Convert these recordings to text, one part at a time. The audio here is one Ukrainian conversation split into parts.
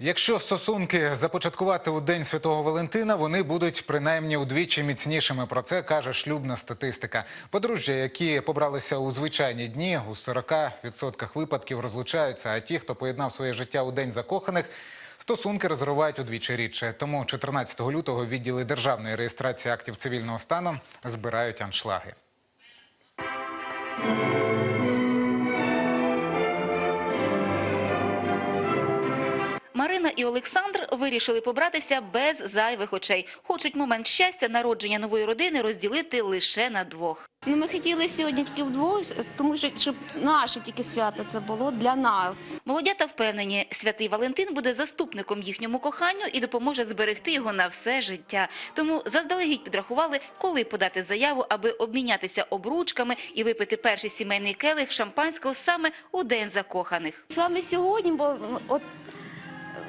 Якщо стосунки започаткувати у День Святого Валентина, вони будуть принаймні удвічі міцнішими. Про це каже шлюбна статистика. Подружжя, які побралися у звичайні дні, у 40% випадків розлучаються. А ті, хто поєднав своє життя у День закоханих, стосунки розривають удвічі рідше. Тому 14 лютого відділи державної реєстрації актів цивільного стану збирають аншлаги. Марина і Олександр вирішили побратися без зайвих очей. Хочуть момент щастя народження нової родини розділити лише на двох. Ну, ми хотіли сьогодні тільки вдвох, тому що щоб наше тільки свято це було для нас. Молодята впевнені, святий Валентин буде заступником їхньому коханню і допоможе зберегти його на все життя. Тому заздалегідь підрахували, коли подати заяву, аби обмінятися обручками і випити перший сімейний келих шампанського саме у день закоханих. Саме сьогодні, бо ну, от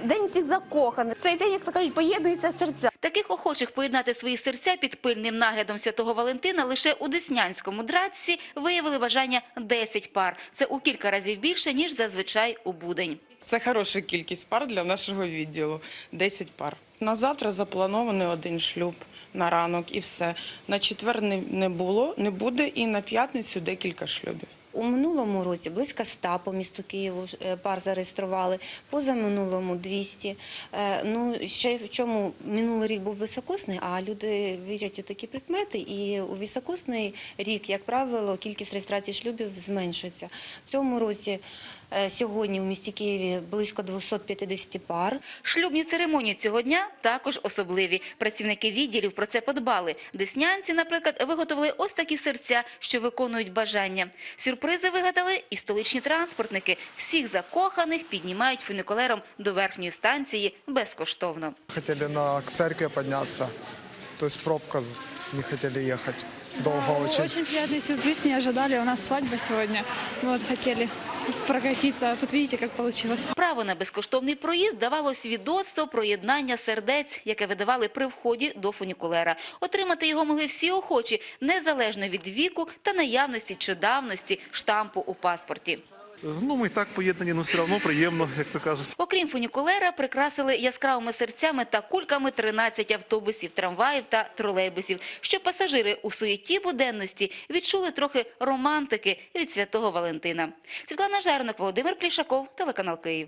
день всіх закоханих. Цей день, як то кажуть, поєднуються серця. Таких охочих поєднати свої серця під пильним наглядом святого Валентина лише у Деснянському дратці виявили бажання 10 пар. Це у кілька разів більше, ніж зазвичай у будень. Це хороша кількість пар для нашого відділу 10 пар. На завтра запланований один шлюб на ранок і все. На четвер не, не було, не буде, і на п'ятницю декілька шлюбів. У минулому році близько 100 по місту Києву е, пар зареєстрували, позаминулому 200. Е, Ну, ще в чому минулий рік був високосний, а люди вірять у такі прикмети, і у високосний рік, як правило, кількість реєстрацій шлюбів зменшується. В цьому році е, сьогодні у місті Києві близько 250 пар. Шлюбні церемонії цього дня також особливі. Працівники відділів про це подбали. Деснянці, наприклад, виготовили ось такі серця, що виконують бажання. Сюрпризи вигадали і столичні транспортники. Всіх закоханих піднімають фуникулером до верхньої станції безкоштовно. Хотіли на, к церкви подняться. То есть пробка, не хотіли ехать. Долго очень. Очень приятный сюрприз, не ожидали. У нас свадьба сегодня. Вот, хотели прокатиться. А тут видите, как получилось. Право на безкоштовний проїзд давало свідоцтво про єднання сердець, яке видавали при вході до фунікулера. Отримати його могли всі охочі, незалежно від віку та наявності чи давності штампу у паспорті. Ну, ми і так поєднані, але все одно приємно, як то кажуть. Окрім фунікулера, прикрасили яскравими серцями та кульками 13 автобусів, трамваїв та тролейбусів, щоб пасажири у суєті буденності відчули трохи романтики від святого Валентина. Світлана Жернок, Володимир Плішаков, телеканал Київ.